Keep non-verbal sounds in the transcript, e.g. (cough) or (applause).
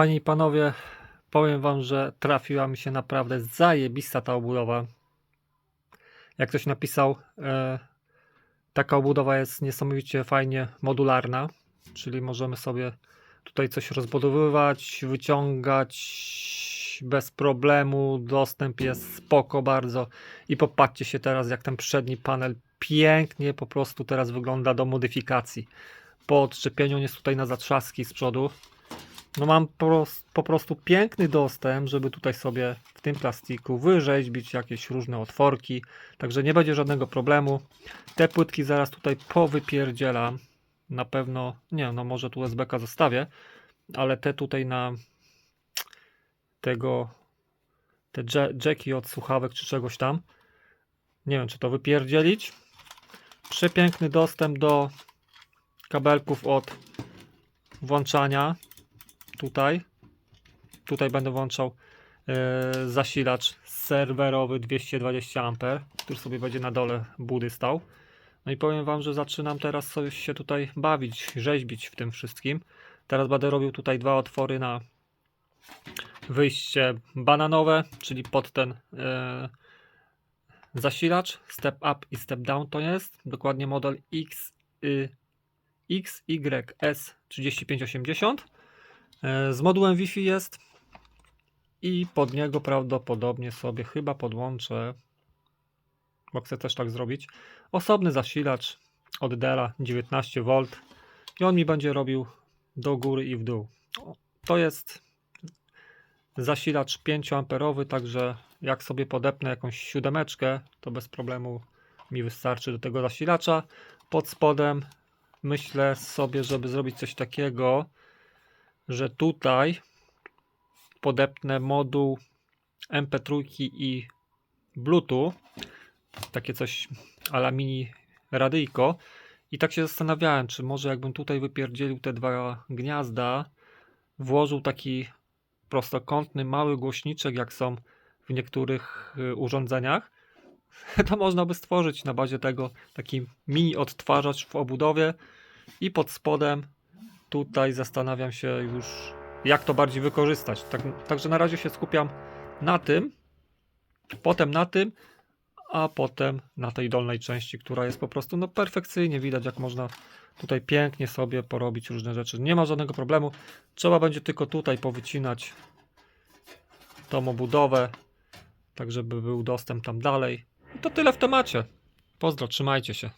Panie i panowie, powiem wam, że trafiła mi się naprawdę zajebista ta obudowa. Jak ktoś napisał, e, taka obudowa jest niesamowicie fajnie modularna, czyli możemy sobie tutaj coś rozbudowywać, wyciągać bez problemu. Dostęp jest spoko bardzo. I popatrzcie się teraz, jak ten przedni panel pięknie po prostu teraz wygląda do modyfikacji. Po odczepieniu jest tutaj na zatrzaski z przodu. No mam po, pros- po prostu piękny dostęp, żeby tutaj sobie w tym plastiku wyrzeźbić jakieś różne otworki, także nie będzie żadnego problemu. Te płytki zaraz tutaj powypierdzielam. Na pewno, nie no może tu SBK zostawię, ale te tutaj na tego, te jacki od słuchawek czy czegoś tam. Nie wiem czy to wypierdzielić. Przepiękny dostęp do kabelków od włączania tutaj. Tutaj będę włączał e, zasilacz serwerowy 220 A, który sobie będzie na dole budy stał. No i powiem Wam, że zaczynam teraz sobie się tutaj bawić, rzeźbić w tym wszystkim. Teraz będę robił tutaj dwa otwory na wyjście bananowe, czyli pod ten e, zasilacz. Step up i step down to jest. Dokładnie model X, y, XYS 3580. E, Z modułem Wi-Fi jest i pod niego prawdopodobnie sobie chyba podłączę, bo chcę też tak zrobić, osobny zasilacz od Della 19V i on mi będzie robił do góry i w dół. To jest zasilacz 5 amperowy, także jak sobie podepnę jakąś siódemeczkę, to bez problemu mi wystarczy do tego zasilacza. Pod spodem myślę sobie, żeby zrobić coś takiego, że tutaj podepnę moduł MP3 i Bluetooth, takie coś ala mini radyjko. I tak się zastanawiałem, czy może jakbym tutaj wypierdzielił te dwa gniazda, włożył taki prostokątny mały głośniczek, jak są w niektórych y, urządzeniach, (laughs) to można by stworzyć na bazie tego taki mini odtwarzacz w obudowie i pod spodem tutaj zastanawiam się już, jak to bardziej wykorzystać. Tak, także na razie się skupiam na tym, potem na tym, a potem na tej dolnej części, która jest po prostu no, perfekcyjnie widać, jak można tutaj pięknie sobie porobić różne rzeczy. Nie ma żadnego problemu. Trzeba będzie tylko tutaj powycinać tą obudowę, tak żeby był dostęp tam dalej. I to tyle w temacie. Pozdro, trzymajcie się.